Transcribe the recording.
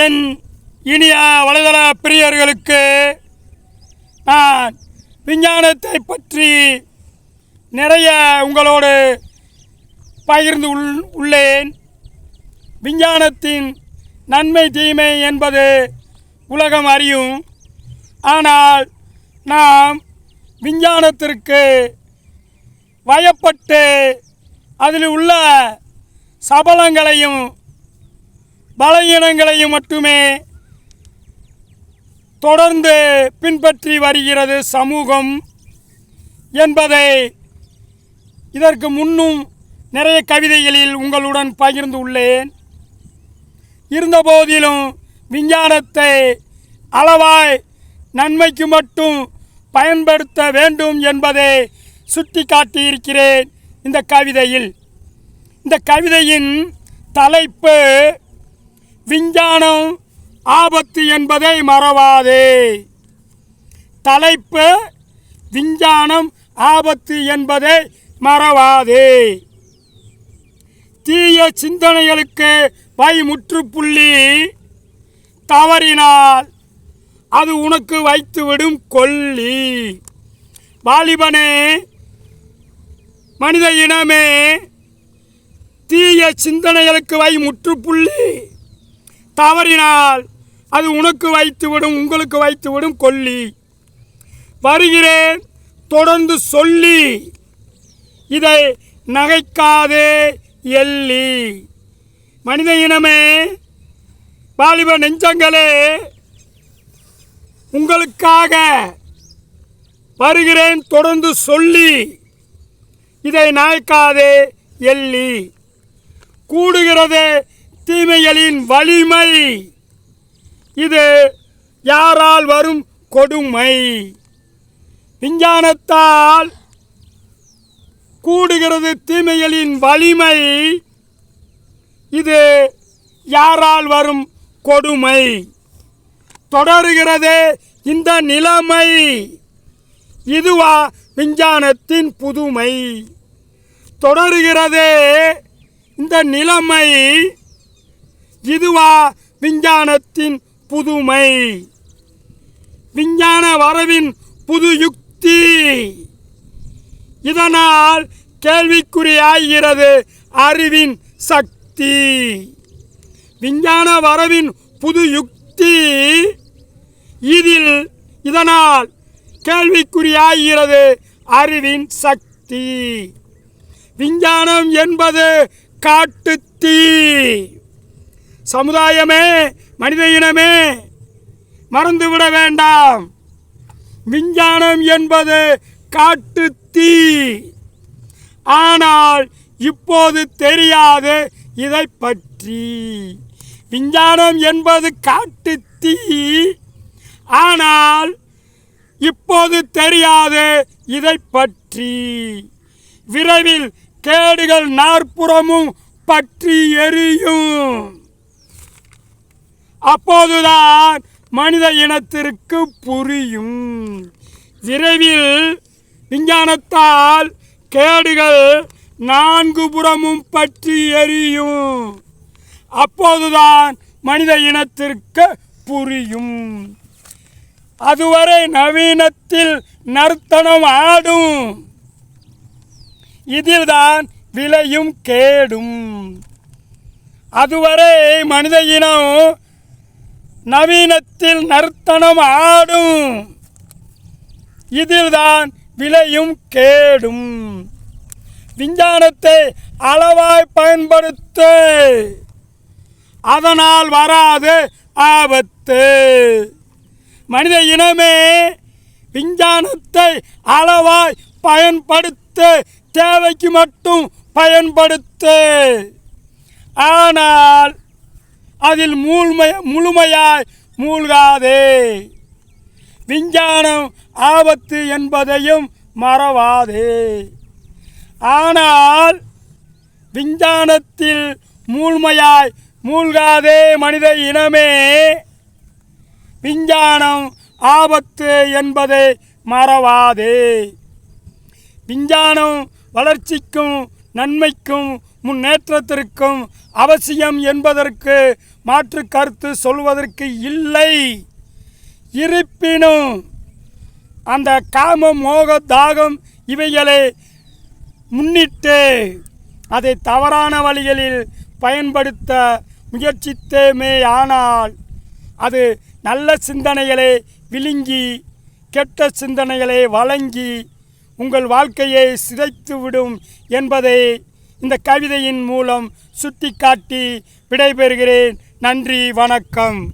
என் இனிய வலைதள பிரியர்களுக்கு நான் விஞ்ஞானத்தை பற்றி நிறைய உங்களோடு பகிர்ந்து உள் உள்ளேன். விஞ்ஞானத்தின் நன்மை தீமை என்பது உலகம் அறியும். ஆனால் நாம் விஞ்ஞானத்திற்கு வயப்பட்டு அதில் உள்ள சபலங்களையும் பலகீனங்களையும் மட்டுமே தொடர்ந்து பின்பற்றி வருகிறது சமூகம் என்பதை இதற்கு முன்னும் நிறைய கவிதைகளில் உங்களுடன் பகிர்ந்து உள்ளேன். இருந்தபோதிலும் விஞ்ஞானத்தை அளவாய் நன்மைக்கு மட்டும் பயன்படுத்த வேண்டும் என்பதை சுட்டி காட்டியிருக்கிறேன் இந்த கவிதையில். இந்த கவிதையின் தலைப்பு விஞ்ஞானம் ஆபத்து என்பதை மறவாதே. தலைப்பு விஞ்ஞானம் ஆபத்து என்பதை மறவாதே. தீய சிந்தனைகளுக்கு வை முற்றுப்புள்ளி தவறினால் அது உனக்கு வைத்துவிடும் கொல்லி. வாலிபனே மனித இனமே தீய சிந்தனைகளுக்கு வை முற்றுப்புள்ளி தவறினால் அது உனக்கு வைத்துவிடும் உங்களுக்கு வைத்துவிடும் கொல்லி. வருகிறேன் தொடர்ந்து சொல்லி. இதை நகைக்காதே எள்ளி மனித இனமே வாலிப நெஞ்சங்களே உங்களுக்காக வருகிறேன் தொடர்ந்து சொல்லி. இதை நாய்க்காதே எள்ளி கூடுகிறது தீமைகளின் வலிமை. இது யாரால் வரும் கொடுமை? விஞ்ஞானத்தால் கூடுகிறது தீமைகளின் வலிமை. இது யாரால் வரும் கொடுமை? தொடருகிறது இந்த நிலைமை. இதுவா விஞ்ஞானத்தின் புதுமை. தொடருகிறது இந்த நிலைமை. இதுவா விஞ்ஞானத்தின் புதுமை. விஞ்ஞான வரவின் புது யுக்தி. இதனால் கேள்விக்குறியாகிறது அறிவின் சக்தி. விஞ்ஞான வரவின் புது யுக்தி. இதில் இதனால் கேள்விக்குறியாகிறது அறிவின் சக்தி. விஞ்ஞானம் என்பது காட்டுத்தீ சமுதாயமே மனித இனமே மறந்துவிட வேண்டாம். விஞ்ஞானம் என்பது காட்டு தீ. ஆனால் இப்போது தெரியாது இதை பற்றி. விஞ்ஞானம் என்பது காட்டு தீ. ஆனால் இப்போது தெரியாது இதை பற்றி. விரைவில் கேடுகள் நாற்புறமும் பற்றி எரியும். அப்போதுதான் மனித இனத்திற்கு புரியும். விரைவில் விஞ்ஞானத்தால் கேடுகள் நான்கு புறமும் பற்றி எரியும். அப்போதுதான் மனித இனத்திற்கு புரியும். அதுவரை நவீனத்தில் நர்த்தனம் ஆடும். இதில்தான் விலையும் கேடும். அதுவரை மனித இனம் நவீனத்தில் நர்த்தனம் ஆடும். இதில்தான் விலையும் கேடும். விஞ்ஞானத்தை அளவாய் பயன்படுத்து. அதனால் வராது ஆபத்து. மனித இனமே விஞ்ஞானத்தை அளவாய் பயன்படுத்து தேவைக்கு மட்டும் பயன்படுத்து. ஆனால் அதில் மூழ்மைய முழுமையாய் மூழ்காதே. விஞ்ஞானம் ஆபத்து என்பதையும் மறவாதே. ஆனால் விஞ்ஞானத்தில் மூழ்மையாய் மூழ்காதே மனித இனமே. விஞ்ஞானம் ஆபத்து என்பதை மறவாதே. விஞ்ஞானம் வளர்ச்சிக்கும் நன்மைக்கும் முன்னேற்றத்திற்கும் அவசியம் என்பதற்கு மாற்று கருத்து சொல்வதற்கு இல்லை. இருப்பினும் அந்த காம மோக தாகம் இவைகளை முன்னிட்டு அதை தவறான வழிகளில் பயன்படுத்த முயற்சித்தேமே ஆனால் அது நல்ல சிந்தனைகளை விழுங்கி கெட்ட சிந்தனைகளை வழங்கி உங்கள் வாழ்க்கையை சிதைத்துவிடும் என்பதை இந்த கவிதையின் மூலம் சுட்டிக்காட்டி விடைபெறுகிறேன். நன்றி வணக்கம்.